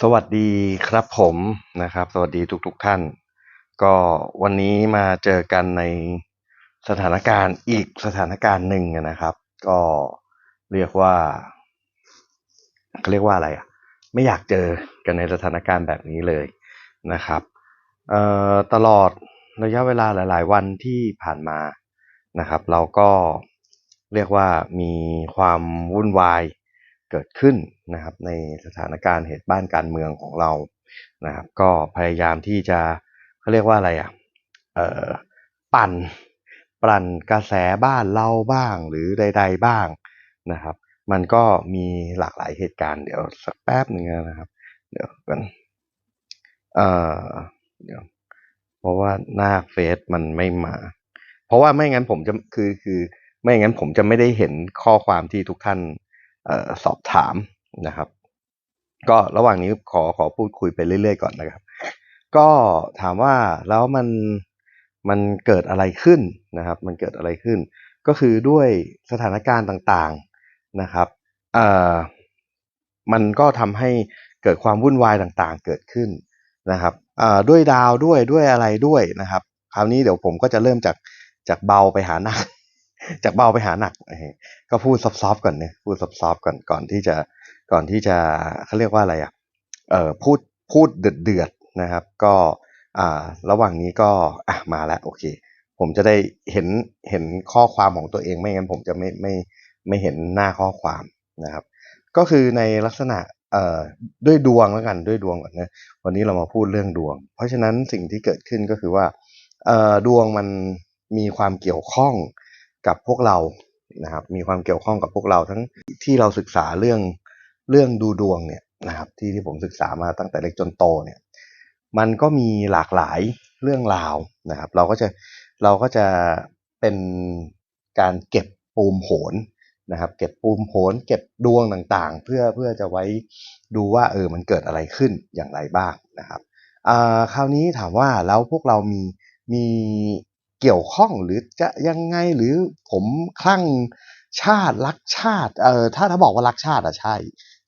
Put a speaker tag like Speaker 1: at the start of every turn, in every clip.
Speaker 1: สวัสดีครับผมนะครับ สวัสดีทุกๆท่าน ก็วันนี้มาเจอกันในสถานการณ์อีกสถานการณ์หนึ่งนะครับ ก็เรียกว่าเขาเรียกว่าอะไรอะไม่อยากเจอกันในสถานการณ์แบบนี้เลยนะครับเอ่อตลอดระยะเวลาหลาย ๆ วันที่ผ่านมานะครับ เราก็เรียกว่ามีความวุ่นวาย เกิดขึ้นนะครับในสถานการณ์เหตุบ้านการเมืองของเรานะครับ ก็พยายามที่จะเขาเรียกว่าอะไรอะเออปั่นปั่นกระแสบ้านเราบ้างหรือใด ๆบ้างนะครับ มันก็มีหลากหลายเหตุการณ์เดี๋ยวสักแป๊บหนึ่งนะครับ เดี๋ยวกันเอ่อเดี๋ยวเพราะว่าหน้าเฟซมันไม่มา เพราะว่าไม่งั้นผมจะคือคือไม่งั้นผมจะไม่ได้เห็นข้อความที่ทุกท่าน สอบถามนะครับ ก็ระหว่างนี้ขอขอพูดคุยไปเรื่อย ๆ ก่อนนะครับ ก็ถามว่าแล้วมันมันเกิดอะไรขึ้นนะครับ มันเกิดอะไรขึ้น ก็คือด้วยสถานการณ์ต่างๆนะครับเอ่อมันก็ทำให้เกิดความวุ่นวายต่างๆ เกิดขึ้นนะครับเออด้วยดาวด้วยด้วยอะไรด้วยนะครับ คราวนี้เดี๋ยวผมก็จะเริ่มจากจากเบาไปหาหนัก จากเบาไปหาหนักก็พูดซอฟๆก่อนเนี่ยพูดซอฟๆก่อนก่อนที่จะก่อนที่จะเขาเรียกว่าอะไรอะเออพูดพูดเดือดเดือดๆนะครับ ก็อ่าระหว่างนี้ก็อะมาแล้วโอเค ผมจะได้เห็นเห็นข้อความของตัวเองไม่งั้นผมจะไม่ไม่ไม่เห็นหน้าข้อความนะครับ ก็คือในลักษณะเอ่อด้วยดวงแล้วกันด้วยดวงก่อนนะวันนี้เรามาพูดเรื่องดวง เพราะฉะนั้นสิ่งที่เกิดขึ้นก็คือว่าเอ่อดวงมันมีความเกี่ยวข้อง กับพวกเรานะครับมีความเกี่ยวข้องกับพวกเราทั้งที่เราศึกษาเรื่องเรื่องดูดวงเนี่ยนะครับที่ที่ผมศึกษามาตั้งแต่เล็กจนโตเนี่ยมันก็มีหลากหลายเรื่องราวนะครับ เราก็จะเราก็จะเป็นการเก็บปูมโหนนะครับ เก็บปูมโหนเก็บดวงต่างๆ เพื่อเพื่อจะไว้ดูว่าเออมันเกิดอะไรขึ้นอย่างไรบ้างนะครับคราวนี้ถามว่าแล้วพวกเรามีมี เกี่ยวข้องหรือจะยังไงหรือผมคลั่งชาติรักชาติเออถ้าถ้าบอกว่ารักชาติอะใช่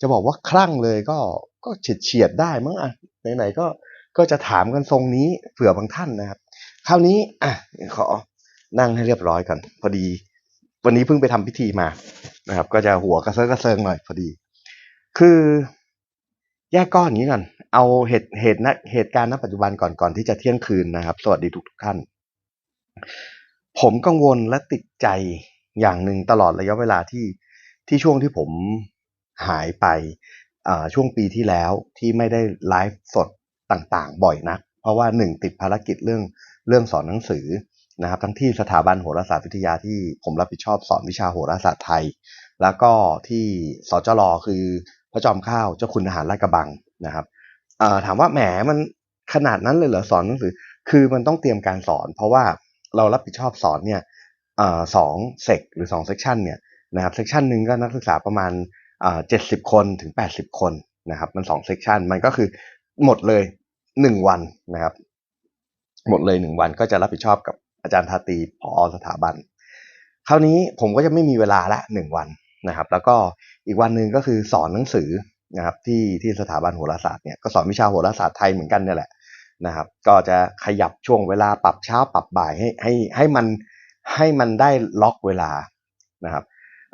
Speaker 1: จะบอกว่าคลั่งเลยก็ก็เฉียดเฉียดได้มั้งอะไหนๆก็ก็จะถามกันทรงนี้เผื่อบางท่านนะครับ คราวนี้อะขอนั่งให้เรียบร้อยก่อนพอดี วันนี้เพิ่งไปทำพิธีมานะครับ ก็จะหัวกระเซิงกระเซิงหน่อยพอดี คือแยกก้อนอย่างนี้ก่อน เอาเหตุเหตุณเหตุการณ์ณปัจจุบันก่อนก่อนที่จะเที่ยงคืนนะครับ สวัสดีทุกท่าน ผมกังวลและติดใจอย่างหนึ่งตลอดระยะเวลาที่ที่ช่วงที่ผมหายไปช่วงปีที่แล้วที่ไม่ได้ไลฟ์สดต่างๆ บ่อยนักเพราะว่าหนึ่งติดภารกิจเรื่องเรื่องสอนหนังสือนะครับ ทั้งที่สถาบันโหราศาสตร์วิทยาที่ผมรับผิดชอบสอนวิชาโหราศาสตร์ไทย แล้วก็ที่สจรคือพระจอมเกล้าวเจ้าคุณทหารลาดกระบังนะครับถามว่าแหมมันขนาดนั้นเลยเหรอสอนหนังสือ คือมันต้องเตรียมการสอน เพราะว่า เรารับผิดชอบสอนเนี่ยอสองเซกหรือสองเซกชันเนี่ยนะครับเซกชันหนึ่งก็นักศึกษาประมาณเจ็ดสิบคนถึงแปดสิบคนนะครับ มันสองเซกชันมันก็คือหมดเลยหนึ่งวันนะครับ หมดเลยหนึ่งวันก็จะรับผิดชอบกับอาจารย์ทาตีผอสถาบัน คราวนี้ผมก็จะไม่มีเวลาละหนึ่งวันนะครับ แล้วก็อีกวันหนึ่งก็คือสอนหนังสือนะครับที่ที่สถาบันโหราศาสตร์เนี่ยก็สอนวิชาโหราศาสตร์ไทยเหมือนกันเนี่ยแหละ นะครับ ก็จะขยับช่วงเวลาปรับเช้าปรับบ่ายให้ให้ให้มันให้มันได้ล็อกเวลานะครับ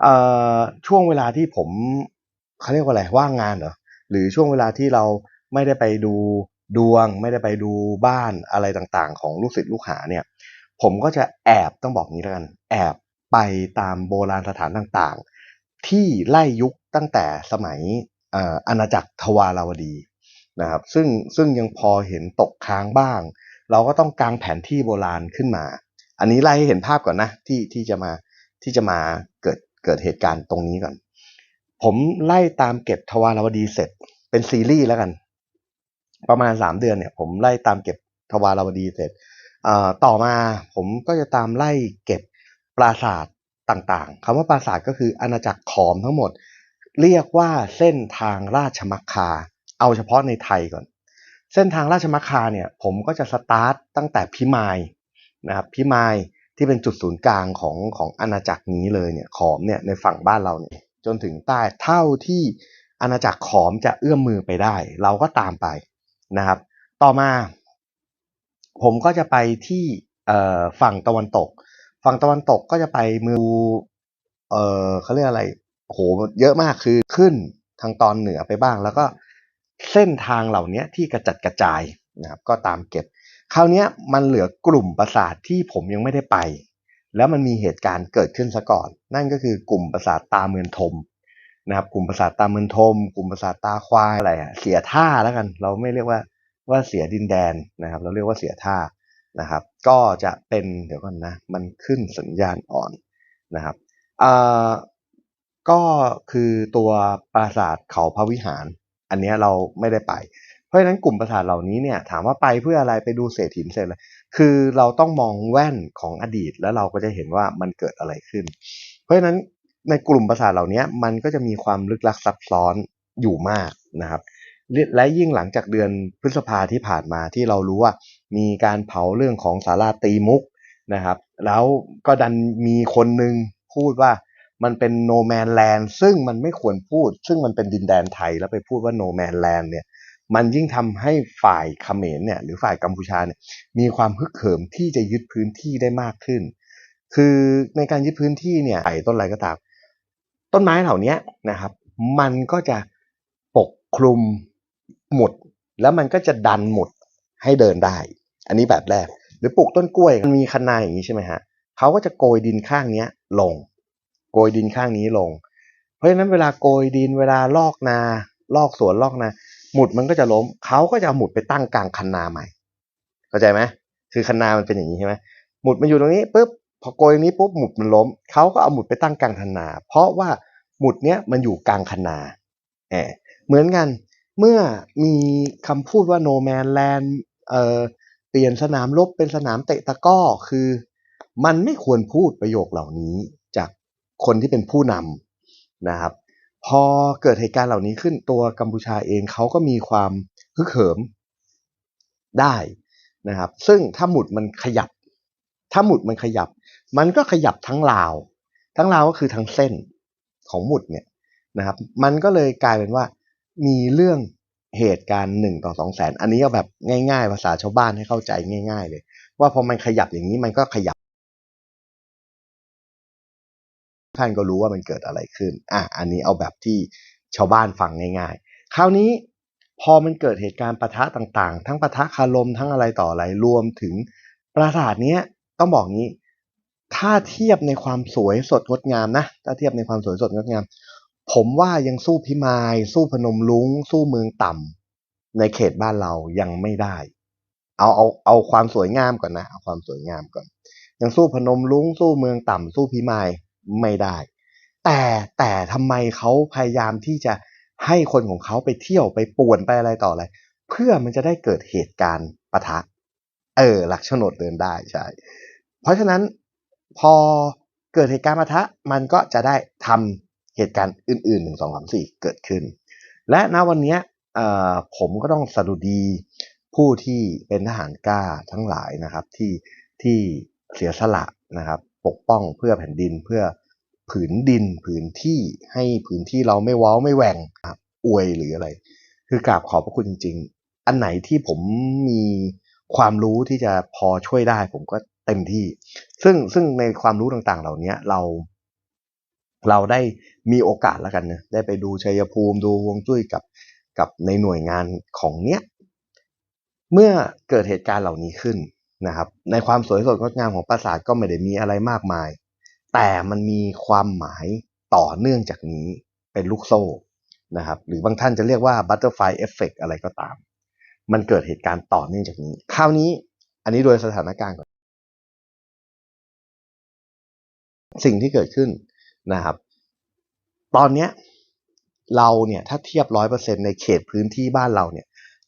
Speaker 1: เอ่อช่วงเวลาที่ผมเขาเรียกว่าอะไรว่างงานเหรอหรือช่วงเวลาที่เราไม่ได้ไปดูดวง ไม่ได้ไปดูบ้านอะไรต่างๆ ของลูกศิษย์ลูกหาเนี่ยผมก็จะแอบต้องบอกนี้แล้วกัน แอบไปตามโบราณสถานต่างๆ ที่ไล่ยุคตั้งแต่สมัยเอ่ออาณาจักรทวาราวดี นะครับซึ่งซึ่งยังพอเห็นตกค้างบ้าง เราก็ต้องกางแผนที่โบราณขึ้นมา อันนี้ไล่ให้เห็นภาพก่อนนะที่ที่จะมาที่จะมาเกิดเกิดเหตุการณ์ตรงนี้ก่อน ผมไล่ตามเก็บทวารวดีเสร็จเป็นซีรีส์แล้วกัน ประมาณสามเดือนเนี่ย ผมไล่ตามเก็บทวารวดีเสร็จต่อมาผมก็จะตามไล่เก็บปราสาทต่างๆคำว่าปราสาทก็คืออาณาจักรขอมทั้งหมด เรียกว่าเส้นทางราชมังคา เอาเฉพาะในไทยก่อน เส้นทางราชมังคาเนี่ยผมก็จะสตาร์ตตั้งแต่พิมายนะครับพิมายที่เป็นจุดศูนย์กลางของของอาณาจักรนี้เลยเนี่ยขอมเนี่ยในฝั่งบ้านเราเนี่ยจนถึงใต้เท่าที่อาณาจักรขอมจะเอื้อมมือไปได้ เราก็ตามไปนะครับ ต่อมา ผมก็จะไปที่เอ่อฝั่งตะวันตก ฝั่งตะวันตกก็จะไปมือเอ่อเขาเรียกอะไรโหเยอะมากคือขึ้นทางตอนเหนือไปบ้าง แล้วก็ เส้นทางเหล่านี้ที่กระจัดกระจายนะครับก็ตามเก็บ คราวนี้มันเหลือกลุ่มปราสาทที่ผมยังไม่ได้ไป แล้วมันมีเหตุการณ์เกิดขึ้นซะก่อน นั่นก็คือกลุ่มปราสาทตาเมือนทมนะครับกลุ่มปราสาทตาเมือนทม กลุ่มปราสาทตาควายอะไรอะเสียท่าแล้วกัน เราไม่เรียกว่าว่าเสียดินแดนนะครับ เราเรียกว่าเสียท่านะครับ ก็จะเป็นเดี๋ยวก่อนนะมันขึ้นสัญญาณอ่อนนะครับอ่อก็คือตัวปราสาทเขาพระวิหาร อันนี้เราไม่ได้ไป เพราะฉะนั้นกลุ่มปราสาทเหล่านี้เนี่ยถามว่าไปเพื่ออะไรไปดูเศษหินเศษอะไรคือเราต้องมองแว่นของอดีตแล้วเราก็จะเห็นว่ามันเกิดอะไรขึ้น เพราะฉะนั้นในกลุ่มปราสาทเหล่านี้มันก็จะมีความลึกลักซับซ้อนอยู่มากนะครับ และยิ่งหลังจากเดือนพฤษภาที่ผ่านมาที่เรารู้ว่ามีการเผาเรื่องของสาราตีมุกนะครับ แล้วก็ดันมีคนหนึ่งพูดว่า มันเป็นโนแมนแลนด์ซึ่งมันไม่ควรพูด ซึ่งมันเป็นดินแดนไทยแล้วไปพูดว่าโนแมนแลนด์เนี่ยมันยิ่งทำให้ฝ่ายเขมรเนี่ยหรือฝ่ายกัมพูชาเนี่ยมีความฮึกเหิมที่จะยึดพื้นที่ได้มากขึ้น คือในการยึดพื้นที่เนี่ยไอ้ต้นอะไรก็ตาม ต้นไม้เหล่านี้นะครับ มันก็จะปกคลุมหมด แล้วมันก็จะดันหมดให้เดินได้ อันนี้แบบแรก หรือปลูกต้นกล้วยมันมีคันนาอย่างนี้ใช่ไหมฮะเขาก็จะโกยดินข้างเนี้ยลง กยดินข้างนี้ลง เพราะฉะนั้นเวลาโกยดินเวลาลอกนา ลอกสวนลอกนาหมุดมันก็จะล้มเขาก็จะเอาหมุดไปตั้งกลางคันนาใหม่เข้าใจไหมคือคันนามันเป็นอย่างนี้ใช่ไหมหมุดมันอยู่ตรงนี้ปุ๊บพอโกยตรงนี้ปุ๊บหมุดมันล้มเขาก็เอาหมุดไปตั้งกลางคันนา เพราะว่าหมุดเนี้ยมันอยู่กลางคันนาแอบเหมือนกันเมื่อมีคำพูดว่า no man land เอ่อเปลี่ยนสนามรบเป็นสนามเตะตะก้อคือ มันไม่ควรพูดประโยคเหล่านี้ คนที่เป็นผู้นำนะครับ พอเกิดเหตุการณ์เหล่านี้ขึ้นตัวกัมพูชาเองเขาก็มีความฮึกเหิมได้นะครับ ซึ่งถ้าหมุดมันขยับ ถ้าหมุดมันขยับ มันก็ขยับทั้งราว ทั้งราวก็คือทั้งเส้นของหมุดเนี่ยนะครับ มันก็เลยกลายเป็นว่ามีเรื่องเหตุการณ์หนึ่งต่อสองแสน อันนี้เอาแบบง่าย ๆ ภาษาชาวบ้านให้เข้าใจง่าย ๆ เลย ว่าพอมันขยับอย่างนี้มันก็ขยับ ท่านก็รู้ว่ามันเกิดอะไรขึ้นอะอันนี้เอาแบบที่ชาวบ้านฟังง่าย ๆ คราวนี้พอมันเกิดเหตุการณ์ปะทะต่างๆ ทั้งปะทะคารมทั้งอะไรต่ออะไรรวมถึงปราสาทเนี้ยต้องบอกงี้ ถ้าเทียบในความสวยสดงดงามนะถ้าเทียบในความสวยสดงดงาม ผมว่ายังสู้พิมาย สู้พนมลุงสู้เมืองต่ำในเขตบ้านเรายังไม่ได้ เอาเอาเอาความสวยงามก่อนนะเอาความสวยงามก่อน ยังสู้พนมลุงสู้เมืองต่ำสู้พิมาย ไม่ได้ แต่แต่ทำไมเขาพยายามที่จะให้คนของเขาไปเที่ยวไปป่วนไปอะไรต่ออะไร เพื่อมันจะได้เกิดเหตุการณ์ปะทะ เออ หลักโฉนดเดินได้ใช่ เพราะฉะนั้นพอเกิดเหตุการณ์ปะทะมันก็จะได้ทำเหตุการณ์อื่นๆหนึ่งสองสามสี่เกิดขึ้น และณวันนี้ผมก็ต้องสดุดีผู้ที่เป็นทหารกล้าทั้งหลายนะครับที่ที่เสียสละนะครับ ปกป้องเพื่อแผ่นดินเพื่อผืนดินผืนที่ให้ผืนที่เราไม่ว้าวไม่แหว่งอวยหรืออะไร คือกราบขอบพระคุณจริงๆอันไหนที่ผมมีความรู้ที่จะพอช่วยได้ ผมก็เต็มที่ ซึ่งซึ่งในความรู้ต่างๆ เหล่านี้เรา เราได้มีโอกาสแล้วกันนะได้ไปดูชัยภูมิดูฮวงจุ้ยกับกับในหน่วยงานของเนี้ยเมื่อเกิดเหตุการณ์เหล่านี้ขึ้น นะครับ ในความสวยสดงดงามของปราสาทก็ไม่ได้มีอะไรมากมาย แต่มันมีความหมายต่อเนื่องจากนี้เป็นลูกโซ่นะครับ หรือบางท่านจะเรียกว่า butterfly effect อะไรก็ตาม มันเกิดเหตุการณ์ต่อเนื่องจากนี้ คราวนี้อันนี้โดยสถานการณ์ก่อนสิ่งที่เกิดขึ้นนะครับ ตอนเนี้ยเราเนี่ยถ้าเทียบร้อยเปอร์เซ็นในเขตพื้นที่บ้านเราเนี่ย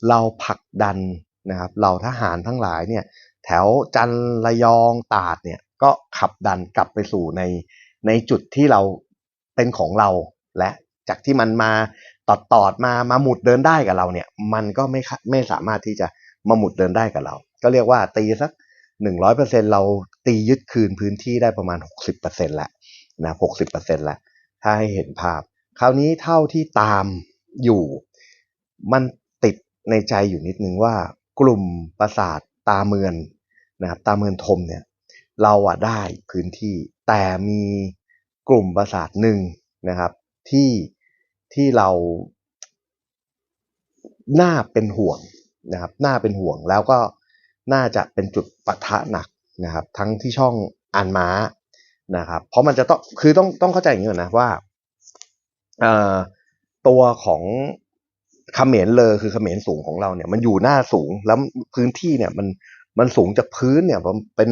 Speaker 1: เราผลักดันนะครับ เราทหารทั้งหลายเนี่ย แถวจันระยองตาดเนี่ยก็ขับดันกลับไปสู่ในในจุดที่เราเป็นของเรา และจากที่มันมาตอดตอดมามาหมุดเดินได้กับเราเนี่ย มันก็ไม่ไม่สามารถที่จะมาหมุดเดินได้กับเรา ก็เรียกว่าตีสักหนึ่งร้อยเปอร์เซ็นเราตียึดคืนพื้นที่ได้ประมาณหกสิบเปอร์เซ็นต์ละนะหกสิบเปอร์เซ็นต์ละถ้าให้เห็นภาพ คราวนี้เท่าที่ตามอยู่ มันติดในใจอยู่นิดนึงว่ากลุ่มปราสาท ตาเมือนนะครับตาเมือนทมเนี่ยเราอะได้พื้นที่แต่มีกลุ่มปราสาทหนึ่งนะครับที่ที่เราน่าเป็นห่วงนะครับน่าเป็นห่วงแล้วก็น่าจะเป็นจุดปะทะหนักนะครับ ทั้งที่ช่องอันม้านะครับ เพราะมันจะต้องคือต้องต้องเข้าใจอย่างนี้ก่อนนะว่าเอ่อตัวของ เขมรเลอคือเขมรสูงของเราเนี่ย มันอยู่หน้าสูงแล้วพื้นที่เนี่ยมันมันสูงจากพื้นเนี่ยเป็น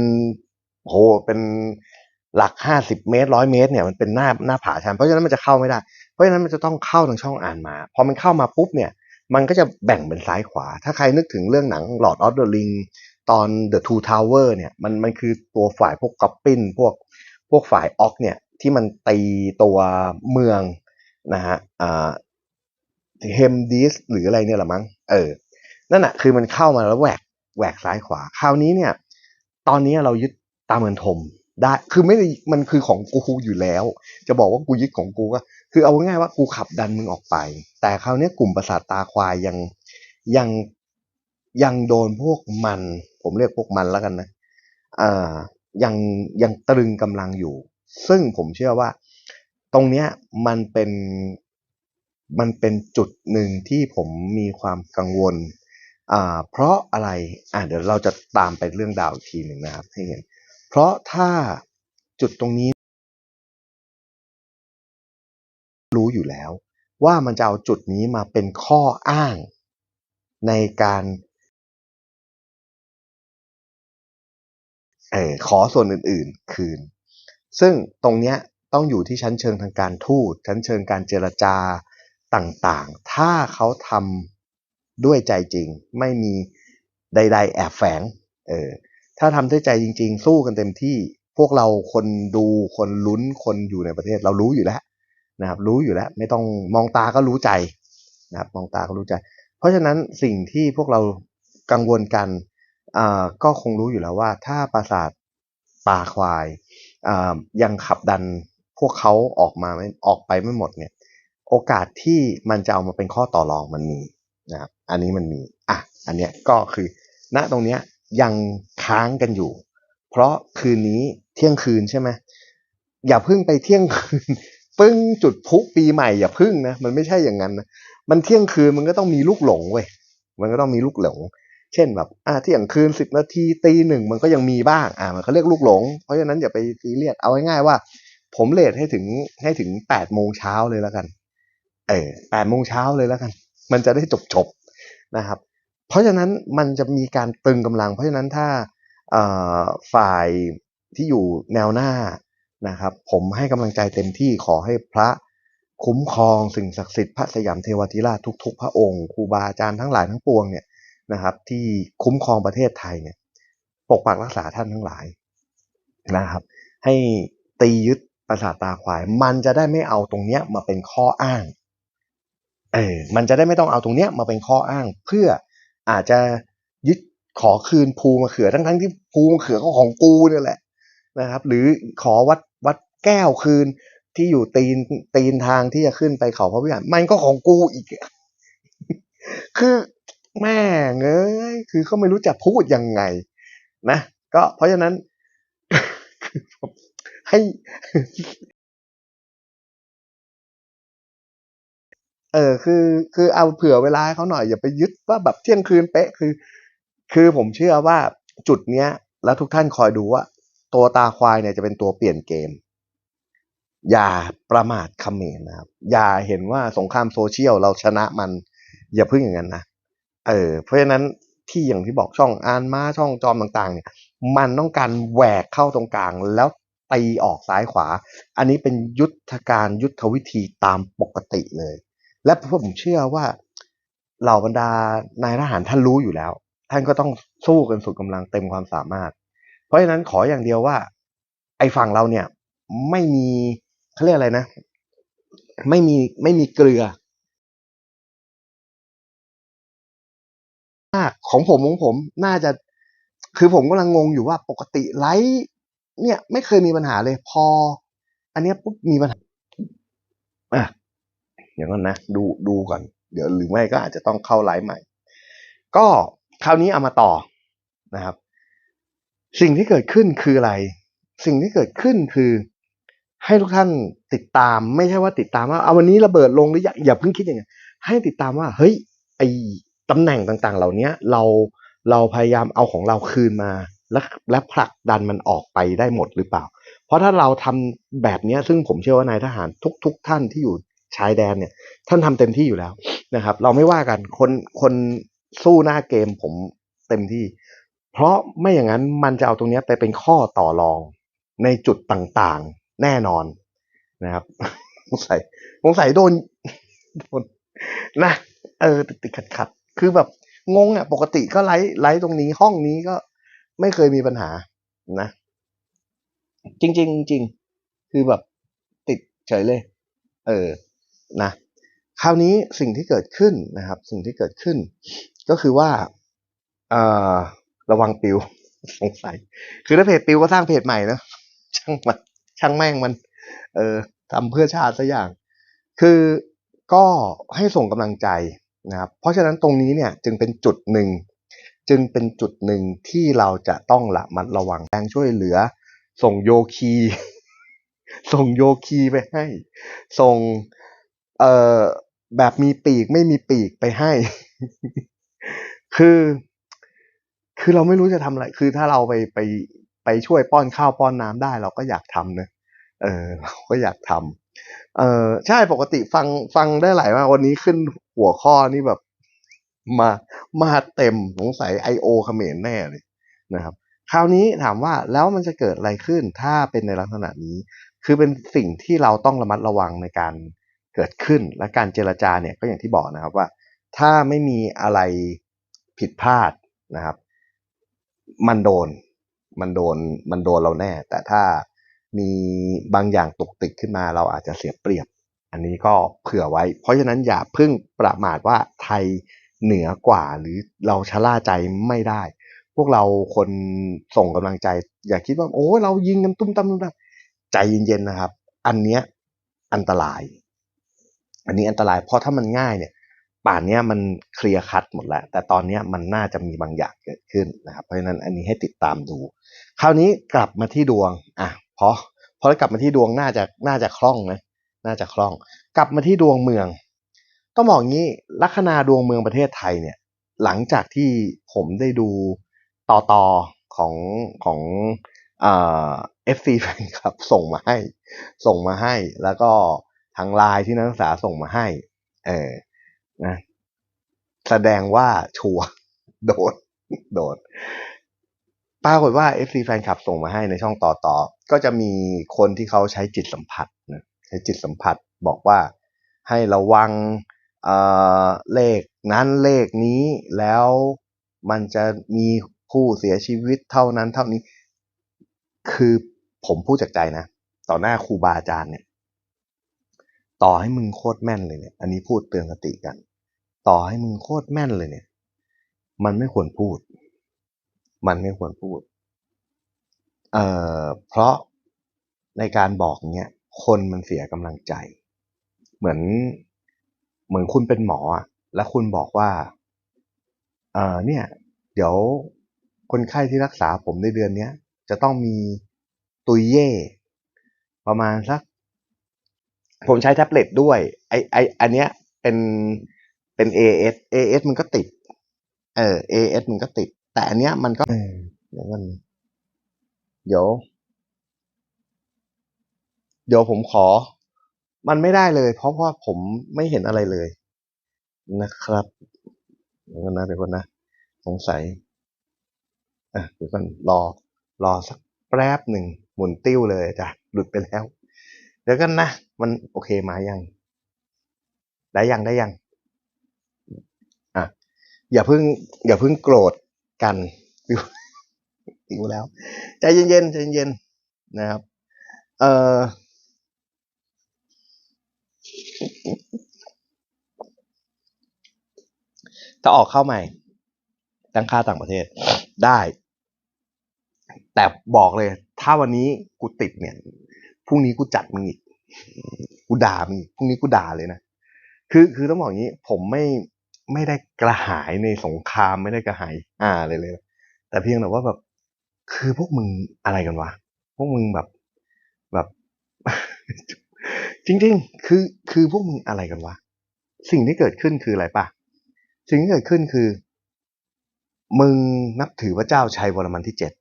Speaker 1: โหเป็นหลักห้าสิบเมตรร้อยเมตรเนี่ยมันเป็นหน้าหน้าผาชันเพราะฉะนั้นมันจะเข้าไม่ได้ เพราะฉะนั้นมันจะต้องเข้าทางช่องอ่านมา พอมันเข้ามาปุ๊บเนี่ยมันก็จะแบ่งเป็นซ้ายขวา ถ้าใครนึกถึงเรื่องหนัง Lord of the Ring ตอน The Two Tower เนี่ยมันมันคือตัวฝ่ายพวกกอบปินพวกพวกฝ่ายออกเนี่ยที่มันตีตัวเมืองนะฮะอ่า เฮมดิสหรืออะไรเนี่ยแหละมั้งเออนั่นแหะคือมันเข้ามาแล้วแหวกแหวกซ้ายขวา คราวนี้เนี่ย ตอนนี้เรายึดตามเมือนทมได้คือไม่ได้มันคือของกูอยู่แล้ว จะบอกว่ากูยึดของกูก็คือเอาง่ายว่ากูขับดันมึงออกไป แต่คราวนี้กลุ่มประสาทตาควายยังยังยังโดนพวกมัน ผมเรียกพวกมันแล้วกันนะอ่ายังยังตรึงกำลังอยู่ ซึ่งผมเชื่อว่า ตรงเนี้ยมันเป็น มันเป็นจุดหนึ่งที่ผมมีความกังวลอ่าเพราะอะไรอ่าเดี๋ยวเราจะตามไปเรื่องดาวอีกทีหนึ่งนะครับให้เห็น เพราะถ้าจุดตรงนี้ รู้อยู่แล้ว ว่ามันจะเอาจุดนี้มาเป็นข้ออ้างในการเออขอส่วนอื่นๆ คืน ซึ่งตรงเนี้ยต้องอยู่ที่ชั้นเชิงทางการทูตชั้นเชิงการเจรจา ต่างๆ ถ้าเขาทำด้วยใจจริง ไม่มีใด ๆ แอบแฝง เออ ถ้าทำด้วยใจจริง ๆ สู้กันเต็มที่ พวกเราคนดูคนลุ้นคนอยู่ในประเทศเรารู้อยู่แล้วนะครับ รู้อยู่แล้ว ไม่ต้องมองตาก็รู้ใจนะครับ มองตาก็รู้ใจ เพราะฉะนั้นสิ่งที่พวกเรากังวลกันอ่าก็คงรู้อยู่แล้วว่า ถ้าปราสาทป่าควายอ่ายังขับดันพวกเขาออกมาไม่ออกไปไม่หมดเนี่ย โอกาสที่มันจะเอามาเป็นข้อต่อรองมันมีนะครับอันนี้มันมีอะอันเนี้ยก็คือณตรงเนี้ยยังค้างกันอยู่ เพราะคืนนี้เที่ยงคืนใช่ไหมอย่าพิ่งไปเที่ยงคืนปึ้งจุดพลุปีใหม่อย่าพึ่งนะมันไม่ใช่อย่างนั้นนะมันเที่ยงคืนมันก็ต้องมีลูกหลงเว้ยมันก็ต้องมีลูกหลง เช่นแบบอ่าเที่ยงคืนสิบนาทีตีหนึ่งมันก็ยังมีบ้างอ่ามันเขาเรียกลูกหลง เพราะฉะนั้นอย่าไปซีเรียสเอาง่ายๆว่า ผมเลทให้ถึงให้ถึงแปดโมงเช้าเลยแล้วกัน เออแปดโมงเช้าเลยแล้วกัน มันจะได้จบจบนะครับ เพราะฉะนั้นมันจะมีการตึงกำลัง เพราะฉะนั้นถ้าฝ่ายที่อยู่แนวหน้านะครับ ผมให้กำลังใจเต็มที่ขอให้พระคุ้มครองสิ่งศักดิ์สิทธิ์พระสยามเทวทิราชทุก ๆ พระองค์ครูบาอาจารย์ทั้งหลายทั้งปวงเนี่ยนะครับ ที่คุ้มครองประเทศไทยเนี่ย ปกปักรักษาท่านทั้งหลายนะครับ ให้ตียึดปราสาทตาควาย มันจะได้ไม่เอาตรงเนี้ยมาเป็นข้ออ้าง เออมันจะได้ไม่ต้องเอาตรงเนี้ยมาเป็นข้ออ้าง เพื่ออาจจะยึดขอคืนภูมะเขือทั้งทั้งๆที่ภูมะเขือก็ของกูเนี่ยแหละนะครับ หรือขอวัดวัดแก้วคืนที่อยู่ตีนตีนทางที่จะขึ้นไปเขาพระวิหารมันก็ของกูอีก คือแม่เอ้ยคือเขาไม่รู้จะพูดยังไง นะ ก็เพราะฉะนั้นให้ เออคือคือเอาเผื่อเวลาเขาหน่อยอย่าไปยึดว่าแบบเที่ยงคืนเป๊ะคือ คือผมเชื่อว่าจุดเนี้ย แล้วทุกท่านคอยดูว่า ตัวตาควายเนี่ยจะเป็นตัวเปลี่ยนเกม อย่าประมาทเขมรนะครับ อย่าเห็นว่าสงครามโซเชียลเราชนะมัน อย่าพึ่งอย่างนั้นนะเออเพราะฉะนั้นที่อย่างที่บอกช่องอานมาช่องจอมต่างๆ เนี่ย มันต้องการแหวกเข้าตรงกลางแล้วตีออกซ้ายขวา อันนี้เป็นยุทธการยุทธวิธีตามปกติเลย และผมเชื่อว่าเหล่าบรรดานายทหารท่านรู้อยู่แล้ว ท่านก็ต้องสู้กันสุดกำลังเต็มความสามารถ เพราะฉะนั้นขออย่างเดียวว่า ไอ้ฝั่งเราเนี่ย ไม่มีเขาเรียกอะไรนะ ไม่มีไม่มีเกลือมากของผมของผมน่าจะ คือผมกำลังงงอยู่ว่าปกติไลฟ์เนี่ย ไม่เคยมีปัญหาเลย พอ อันนี้ปุ๊บมีปัญหาอะ เดี๋ยวก่อนนะดูดูก่อน เดี๋ยวหรือไม่ก็อาจจะต้องเข้าไลฟ์ใหม่ ก็คราวนี้เอามาต่อนะครับ สิ่งที่เกิดขึ้นคืออะไร สิ่งที่เกิดขึ้นคือ ให้ทุกท่านติดตามไม่ใช่ว่าติดตามว่าเอาวันนี้ระเบิดลงหรือยังอย่าเพิ่งคิดอย่างนั้ให้ติดตามว่าเฮ้ยไอตำแหน่งต่างๆ เหล่านี้เราเราพยายามเอาของเราคืนมาและและผลักดันมันออกไปได้หมดหรือเปล่า เพราะถ้าเราทำแบบนี้ซึ่งผมเชื่อว่านายทหารทุกทุกท่านที่อยู่ ชายแดนเนี่ย ท่านทำเต็มที่อยู่แล้วนะครับ เราไม่ว่ากันคนคนสู้หน้าเกมผมเต็มที่ เพราะไม่อย่างนั้นมันจะเอาตรงนี้ไปเป็นข้อต่อรองในจุดต่างๆแน่นอนนะครับสงสัยสงสัยโดนโดนนะเออติดติดขัดขัดคือแบบงงอะ ปกติก็ไลฟ์ไลฟ์ตรงนี้ห้องนี้ก็ไม่เคยมีปัญหานะ จริงๆจริงคือแบบติดเฉยเลย เออ นะคราวนี้สิ่งที่เกิดขึ้นนะครับ สิ่งที่เกิดขึ้น ก็คือว่าระวังปิวสงสัย คือถ้าเพจปิวก็สร้างเพจใหม่นะช่างมันช่างแม่งมัน เออทำเพื่อชาติสักอย่าง คือก็ให้ส่งกำลังใจนะครับ เพราะฉะนั้นตรงนี้เนี่ยจึงเป็นจุดหนึ่ง จึงเป็นจุดหนึ่งที่เราจะต้องระมัดระวังแรงช่วยเหลือ ส่งโยคี ส่งโยคีไปให้ ส่ง เอ่อแบบมีปีกไม่มีปีกไปให้ คือ คือเราไม่รู้จะทำอะไร คือถ้าเราไปไปไปช่วยป้อนข้าวป้อนน้ำได้ เราก็อยากทำนะเออเราก็อยากทำเออใช่ปกติฟังฟังได้หลายมากวันนี้ขึ้นหัวข้อนี่แบบมามาเต็มสงสัยไอโอเขมรแน่เลยนะครับ คราวนี้ถามว่าแล้วมันจะเกิดอะไรขึ้นถ้าเป็นในลักษณะนี้ คือเป็นสิ่งที่เราต้องระมัดระวังในการ เกิดขึ้นและการเจรจาเนี่ยก็อย่างที่บอกนะครับว่า ถ้าไม่มีอะไรผิดพลาดนะครับ มันโดนมันโดนมันโดนเราแน่ แต่ถ้ามีบางอย่างตกติดขึ้นมาเราอาจจะเสียเปรียบ อันนี้ก็เผื่อไว้ เพราะฉะนั้นอย่าเพิ่งประมาทว่าไทยเหนือกว่าหรือเราชะล่าใจไม่ได้ พวกเราคนส่งกำลังใจ อย่าคิดว่าโอ้ยเรายิงกันตุ้มตั้มตุ้มตั้มใจเย็นๆนะครับ อันเนี้ยอันตราย อันนี้อันตรายเพราะถ้ามันง่ายเนี่ยป่านนี้มันเคลียร์คัดหมดแล้ว แต่ตอนนี้มันน่าจะมีบางอย่างเกิดขึ้นนะครับ เพราะฉะนั้นอันนี้ให้ติดตามดู คราวนี้กลับมาที่ดวงอะเพอพอกลับมาที่ดวงน่าจะน่าจะคล่องนะน่าจะคล่อง กลับมาที่ดวงเมือง ต้องบอกงี้ลัคนาดวงเมืองประเทศไทยเนี่ย หลังจากที่ผมได้ดูต่อต่อของของเอ่อฟซีแฟนคลับส่งมาให้ ส่งมาให้แล้วก็ ทางไลน์ที่นักศึกษาส่งมาให้ เออนะแสดงว่าชัวร์โดนโดนปรากฏว่า FC แฟนคลับส่งมาให้ในช่องต่อต่อก็จะมีคนที่เขาใช้จิตสัมผัสนะใช้จิตสัมผัสบอกว่าให้ระวังเอ่อเลขนั้นเลขนี้แล้วมันจะมีผู้เสียชีวิตเท่านั้นเท่านี้ คือผมพูดจากใจนะ ต่อหน้าครูบาอาจารย์เนี่ย ต่อให้มึงโคตรแม่นเลยเนี่ย อันนี้พูดเตือนสติกัน ต่อให้มึงโคตรแม่นเลยเนี่ย มันไม่ควรพูด มันไม่ควรพูด เอ่อ เพราะในการบอกเนี้ยคนมันเสียกำลังใจ เหมือน เหมือนคุณเป็นหมออะแล้วคุณบอกว่า เอ่อเนี่ย เดี๋ยวคนไข้ที่รักษาผมในเดือนเนี้ยจะต้องมีตุยเย่ประมาณสัก ผมใช้แท็บเล็ตด้วยไอไออันเนี้ยเป็นเป็น AS AS มันก็ติด เออ AS มันก็ติด แต่อันเนี้ยมันก็เออเดี๋ยวมันเดี๋ยว เดี๋ยวผมขอ มันไม่ได้เลย เพราะว่าผมไม่เห็นอะไรเลย นะครับเดี๋ยวก่อนนะเดี๋ยวก่อนนะสงสัยอะเดี๋ยวก่อนรอ รอสักแป๊บหนึ่งหมุนติ้วเลยจ้ะหลุดไปแล้วเดี๋ยวกันนะ มันโอเคมายัง ได้ยังได้ยังอะอย่าเพิ่ง อย่าเพิ่งโกรธกันปิวปิวแล้ว ใจเย็นๆใจเย็นๆนะครับ เอ่อถ้าออกเข้าใหม่ ตั้งค่าต่างประเทศได้ แต่บอกเลย ถ้าวันนี้กูติดเนี่ย พรุ่งนี้กูจัดมึงอีกกูด่ามึงอีกพรุ่งนี้กูด่าเลยนะคือคือต้องบอกอย่างนี้ ผมไม่ไม่ได้กระหายในสงครามไม่ได้กระหาย อ่าเลยเลย แต่เพียงแต่ว่าแบบ คือพวกมึงอะไรกันวะพวกมึงแบบแบบ จริง ๆ คือคือพวกมึงอะไรกันวะสิ่งที่เกิดขึ้นคืออะไรปะสิ่งที่เกิดขึ้นคือ มึงนับถือพระเจ้าชัยวรมันที่เจ็ด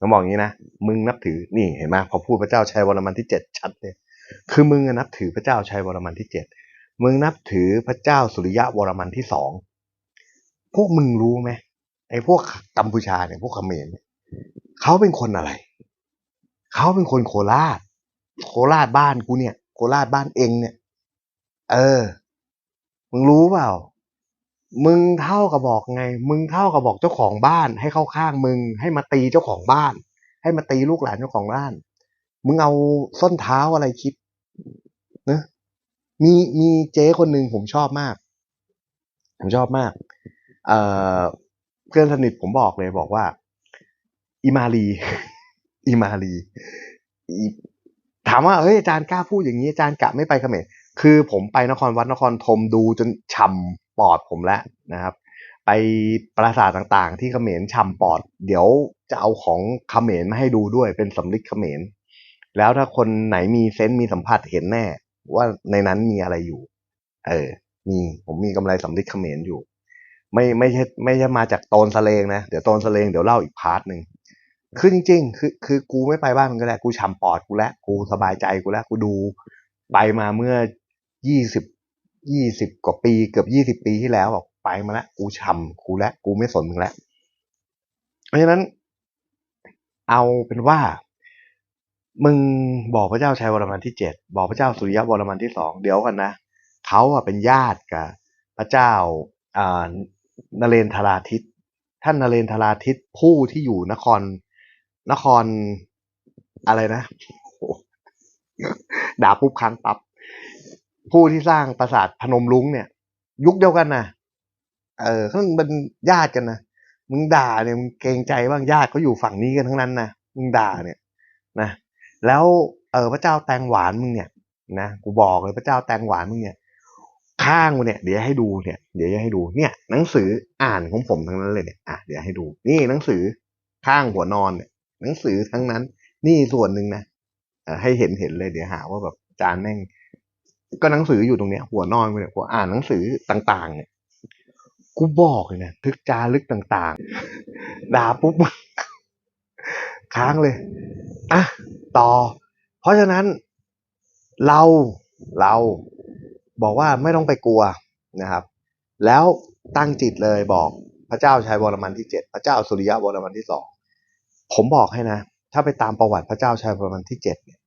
Speaker 1: ผมบอกอย่างนี้นะ มึงนับถือ นี่เห็นไหมพอพูดพระเจ้าชัยวรมันที่เจ็ดชัดเลยคือมึงอะนับถือพระเจ้าชัยวรมันที่เจ็ดมึงนับถือพระเจ้าสุริยะวรมันที่สองพวกมึงรู้ไหมไอ้พวกกัมพูชาเนี่ยพวกเขมรเนี่ยเขาเป็นคนอะไร เขาเป็นคนโคราช โคราชบ้านกูเนี่ย โคราชบ้านเองเนี่ย เออ มึงรู้เปล่า มึงเท่ากับบอกไง มึงเท่ากับบอกเจ้าของบ้าน ให้เข้าข้างมึง ให้มาตีเจ้าของบ้าน ให้มาตีลูกหลานเจ้าของบ้าน มึงเอาส้นเท้าอะไรคิดนะมีมีเจ๊คนหนึ่งผมชอบมาก ผมชอบมาก เอ่อเพื่อนสนิทผมบอกเลยบอกว่า อิมาลีอิมาลีถามว่าเฮ้ยอาจารย์กล้าพูดอย่างนี้อาจารย์กะไม่ไปเขมรคือผมไปนครวัดนครธมดูจนช่ำ ปอดผมแล้วนะครับ ไปปราสาทต่างๆ ที่เขมรช่ำปอด เดี๋ยวจะเอาของเขมรมาให้ดูด้วยเป็นสำลิดเขมร แล้วถ้าคนไหนมีเซนส์มีสัมผัสเห็นแน่ ว่าในนั้นมีอะไรอยู่ เออ มีผมมีกำไรสำลิดเขมรอยู่ ไม่ไม่ใช่ไม่ใช่มาจากโตนสเลงนะเดี๋ยวโตนสเลงเดี๋ยวเล่าอีกพาร์ทหนึ่งคือจริง ๆ คือคือกูไม่ไปบ้านมันก็ได้กูฉ่ำปอดกูแล้วกูสบายใจกูแล้วกูดู ไปมาเมื่อยี่สิบ ยี่สิบกว่าปีเกือบยี่สิบปีที่แล้วบอกไปมาแล้วกูฉ่ำกูแล้วกูไม่สนมึงแล้วเพราะฉะนั้น เอาเป็นว่า มึงบอกพระเจ้าชัยวรมันที่เจ็ดบอกพระเจ้าสุริยะวรมันที่สองเดี๋ยวกันนะเขาอะเป็นญาติกับพระเจ้าอ่านเรนทราทิตท่านนเรนทราทิตผู้ที่อยู่นครนครอะไรนะโหด่าปุ๊บค้างปับ๊บ ผู้ที่สร้างปราสาทพนมรุ้งเนี่ย ยุคเดียวกันนะเออเขาเป็นญาติกันนะมึงด่าเนี่ยมึงเกรงใจบ้างญาติเขาอยู่ฝั่งนี้กันทั้งนั้นนะมึงด่าเนี่ยนะแล้วเออพระเจ้าแตงหวานมึงเนี่ยนะกูบอกเลยพระเจ้าแตงหวานมึงเนี่ย ข้างกูเนี่ย เดี๋ยวให้ดูเนี่ย เดี๋ยวจะให้ดูเนี่ย หนังสืออ่านของผมทั้งนั้นเลยเนี่ยอะเดี๋ยวให้ดู นี่หนังสือข้างหัวนอนเนี่ย หนังสือทั้งนั้น นี่ส่วนหนึ่งนะเออให้เห็นเห็นเลยเดี๋ยวหาว่าแบบจารย์แม่ง ก็หนังสืออยู่ตรงเนี้ย หัวนอนกูเนี่ยหัวอ่านหนังสือต่าง ๆ เนี่ยกูบอกเลยนะทึกจารึกต่างๆ ด่าปุ๊บ ค้างเลยอะต่อ เพราะฉะนั้น เราเราบอกว่าไม่ต้องไปกลัวนะครับ แล้วตั้งจิตเลยบอกพระเจ้าชัยวรมันที่เจ็ดพระเจ้าสุริยะวรมันที่สองผมบอกให้นะ ถ้าไปตามประวัติพระเจ้าชัยวรมันที่เจ็ดเนี่ย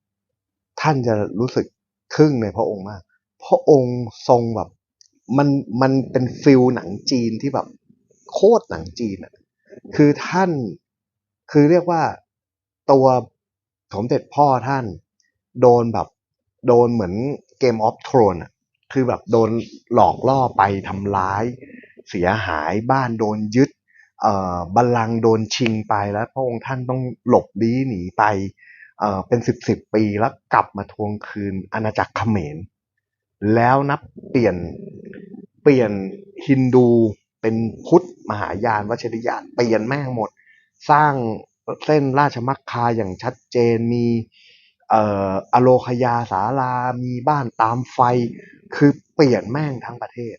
Speaker 1: ท่านจะรู้สึก ทึ่งในพระองค์มาก พระองค์ทรงแบบ มันมันเป็นฟิลหนังจีนที่แบบโคตรหนังจีนอะคือท่านคือเรียกว่าตัวสมเด็จพ่อท่านโดนแบบโดนเหมือนเกมออฟทรอนอะคือแบบโดนหลอกล่อไปทำร้าย เสียหายบ้านโดนยึดเอ่อบัลลังก์โดนชิงไปแล้วพระองค์ท่านต้องหลบลี้หนีไป เอ่อเป็นสิบสิบปีแล้วกลับมาทวงคืนอาณาจักรเขมร แล้วนับเปลี่ยนเปลี่ยนฮินดูเป็นพุทธมหายานวัชริยานเปลี่ยนแม่งหมด สร้างเส้นราชมักคาอย่างชัดเจนมีเอ่ออโลคยาสารามีบ้านตามไฟ คือเปลี่ยนแม่งทั้งประเทศ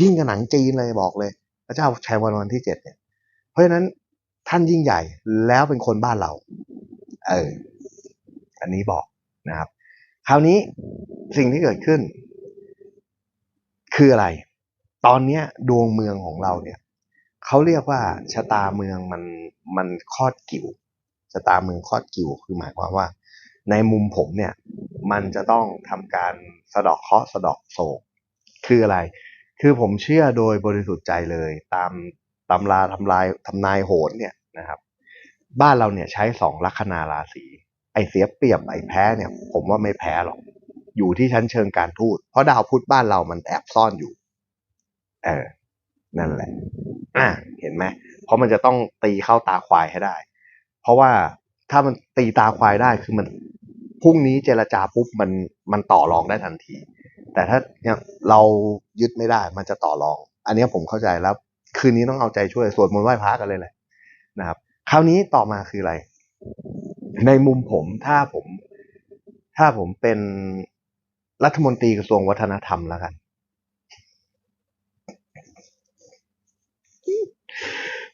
Speaker 1: ยิ่งกับหนังจีนเลยบอกเลย พระเจ้าชัยวรมันที่เจ็ดเนี่ย เพราะฉะนั้นท่านยิ่งใหญ่แล้วเป็นคนบ้านเรา เอออันนี้บอกนะครับ คราวนี้สิ่งที่เกิดขึ้น คืออะไร ตอนนี้ดวงเมืองของเราเนี่ยเขาเรียกว่าชะตาเมืองมันมันคอดกิ่วชะตาเมืองคอดกิ่วคือหมายความว่า ในมุมผมเนี่ย มันจะต้องทำการสะดอกเคาะสะดอกโศก คืออะไร คือผมเชื่อโดยบริสุทธิ์ใจเลย ตามตำราทำลายทำนายโหนเนี่ยนะครับ บ้านเราเนี่ยใช้สองลัคนาราศีไอเสียเปรียบไอแพ้เนี่ย ผมว่าไม่แพ้หรอก อยู่ที่ชั้นเชิงการทูตเพราะดาวพุธบ้านเรามันแอบซ่อนอยู่ เออ นั่นแหละ อะเห็นไหมเพราะมันจะต้องตีเข้าตาควายให้ได้ เพราะว่าถ้ามันตีตาควายได้คือมันพรุ่งนี้เจรจาปุ๊บมันมันต่อรองได้ทันที แต่ถ้าเนี่ยเรายึดไม่ได้ มันจะต่อรอง อันนี้ผมเข้าใจแล้ว คืนนี้ต้องเอาใจช่วยสวดมนต์ไหว้พระกันเลยแหละนะครับ คราวนี้ต่อมาคืออะไร ในมุมผมถ้าผม ถ้าผมเป็นรัฐมนตรีกระทรวงวัฒนธรรมแล้วกัน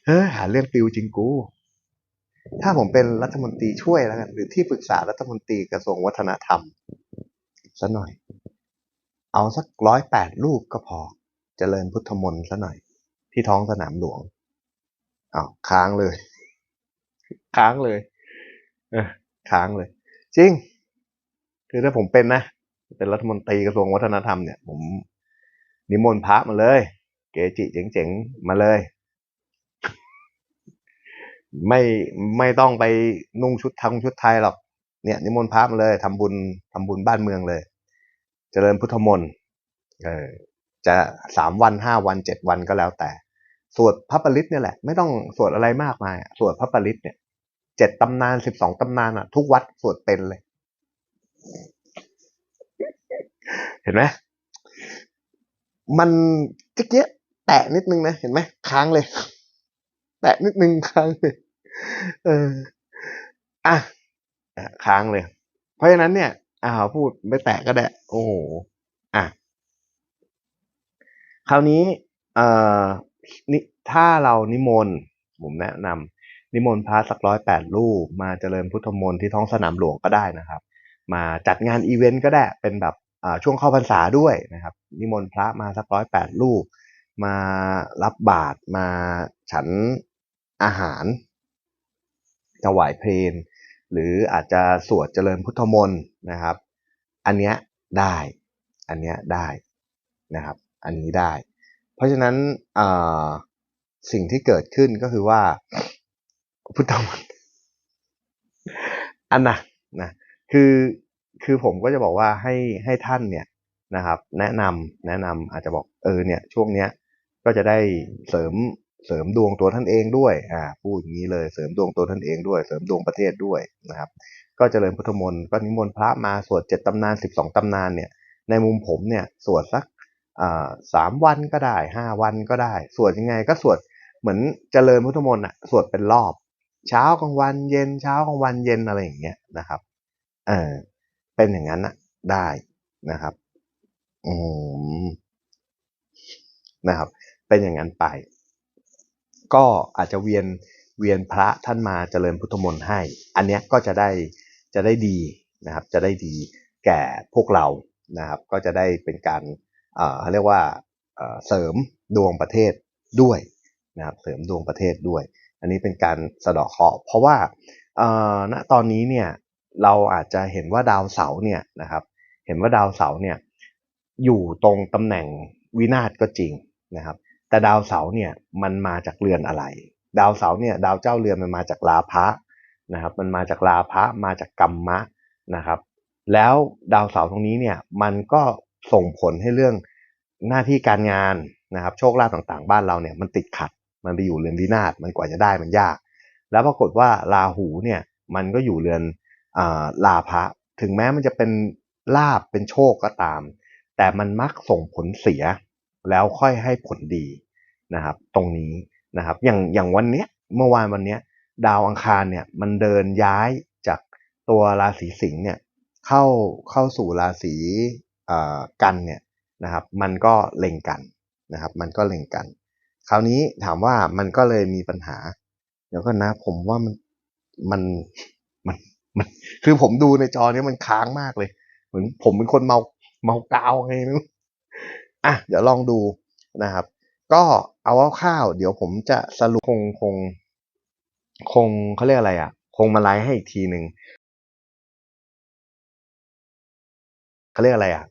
Speaker 1: เฮ้ยหาเรื่องปิวจริงกู ถ้าผมเป็นรัฐมนตรีช่วยแล้วกัน หรือที่ปรึกษารัฐมนตรีกระทรวงวัฒนธรรมสักหน่อย เอาสักร้อยแปดรูปก็พอเจริญพุทธมนต์สักหน่อย ที่ท้องสนามหลวงอ้าวค้างเลย ค้างเลยเออค้างเลย จริง คือถ้าผมเป็นนะ เป็นรัฐมนตรีกระทรวงวัฒนธรรมเนี่ย ผมนิมนต์พระมาเลย เกจิเจ๋งๆ มาเลย ไม่ไม่ต้องไปนุ่งชุดทงชุดไทยหรอกเนี่ยนิมนต์พระมาเลยทำบุญทำบุญบ้านเมืองเลย เจริญพุทธมนต์เออจะสามวันห้าวันเจ็ดวันก็แล้วแต่ สวดพระปริตเนี่ยแหละ ไม่ต้องสวดอะไรมากมายสวดพระปริตเนี่ยเจ็ดตำนานสิบสองตำนานอะ ทุกวัดสวดเป็นเลย เห็นไหมมันตะเกี้ยแตะนิดนึงนะเห็นไหมค้างเลย แตะนิดนึงค้างเลยเอออะค้างเลย เพราะฉะนั้นเนี่ยอ่าวพูดไม่แตะก็ได้โอ้โหอะคราวนี้ เอ่อ นี่ถ้าเรานิมนต์ผมแนะนำนิมนต์พระสักร้อยแปดรูป มาเจริญพุทธมนต์ที่ท้องสนามหลวงก็ได้นะครับ มาจัดงานอีเวนต์ก็ได้เป็นแบบช่วงเข้าพรรษาด้วยนะครับ นิมนต์พระมาสักร้อยแปดรูป มารับบาตรมาฉันอาหารถวายเพลงหรืออาจจะสวดเจริญพุทธมนต์นะครับ อันเนี้ยได้ อันเนี้ยได้นะครับ อันนี้ได้ ราะฉะนั้นสิ่งที่เกิดขึ้นก็คือว่าพุทธมนต์อันนะนะคือคือผมก็จะบอกว่าให้ให้ท่านเนี่ยนะครับ แนะนำแนะนำอาจจะบอกเออเนี่ย ช่วงเนี้ยก็จะได้เสริมเสริมดวงตัวท่านเองด้วยอ่าพูดอย่างนี้เลยเสริมดวงตัวท่านเองด้วย เสริมดวงประเทศด้วยนะครับ ก็เจริญพุทธมนต์ก็นิมนต์พระมาสวดเจ็ดตำนานสิบสองตำนานเนี่ยในมุมผมเนี่ยสวดสัก สามวันก็ได้ห้าวันก็ได้ สวดยังไงก็สวดเหมือนเจริญพุทธมนต์อะสวดเป็นรอบ เช้ากลางวันเย็นเช้ากลางวันเย็นอะไรอย่างเงี้ยนะครับเออเป็นอย่างนั้นนะได้นะครับอืมนะครับ เป็นอย่างนั้นไป ก็อาจจะเวียนเวียนพระท่านมาเจริญพุทธมนต์ให้ อันเนี้ยก็จะได้จะได้ดีนะครับ จะได้ดีแก่พวกเรานะครับ ก็จะได้เป็นการ เขาเรียกว่าเสริมดวงประเทศด้วยนะครับเสริมดวงประเทศด้วย อันนี้เป็นการสะเดาะเคราะห์เพราะว่าณตอนนี้เนี่ยเราอาจจะเห็นว่าดาวเสาร์เนี่ยนะครับเห็นว่าดาวเสาร์เนี่ยอยู่ตรงตำแหน่งวินาศก็จริงนะครับ แต่ดาวเสาร์เนี่ยมันมาจากเรือนอะไร ดาวเสาร์เนี่ยดาวเจ้าเรือนมันมาจากลาภะนะครับ มันมาจากลาภะมาจากกรรมะนะครับ แล้วดาวเสาร์ตรงนี้เนี่ยมันก็ ส่งผลให้เรื่องหน้าที่การงานนะครับโชคลาภต่างๆ บ้านเราเนี่ยมันติดขัดมันไปอยู่เรือนวินาศมันกว่าจะได้มันยาก แล้วปรากฏว่าราหูเนี่ยมันก็อยู่เรือนอ่าลาภะถึงแม้มันจะเป็นลาบเป็นโชคก็ตาม แต่มันมักส่งผลเสีย แล้วค่อยให้ผลดีนะครับ ตรงนี้นะครับ อย่างอย่างวันเนี้ยเมื่อวานวันเนี้ย ดาวอังคารเนี่ยมันเดินย้ายจากตัวราศีสิงห์เนี่ยเข้าเข้าสู่ราศี กันเนี่ยนะครับมันก็เล็งกันนะครับ มันก็เล็งกัน คราวนี้ถามว่ามันก็เลยมีปัญหา เดี๋ยวก็นะ ผมว่ามันมันมันมันคือผมดูในจอเนี้ยมันค้างมากเลย เหมือนผมเป็นคนเมาเมากาวไงไม่รู้อะเดี๋ยวลองดูนะครับ ก็เอาข้าวเดี๋ยวผมจะสรุปคงคง คงเขาเรียกอะไรอะ คงมาไลฟ์ให้อีกทีหนึ่งเขาเรียกอะไรอะ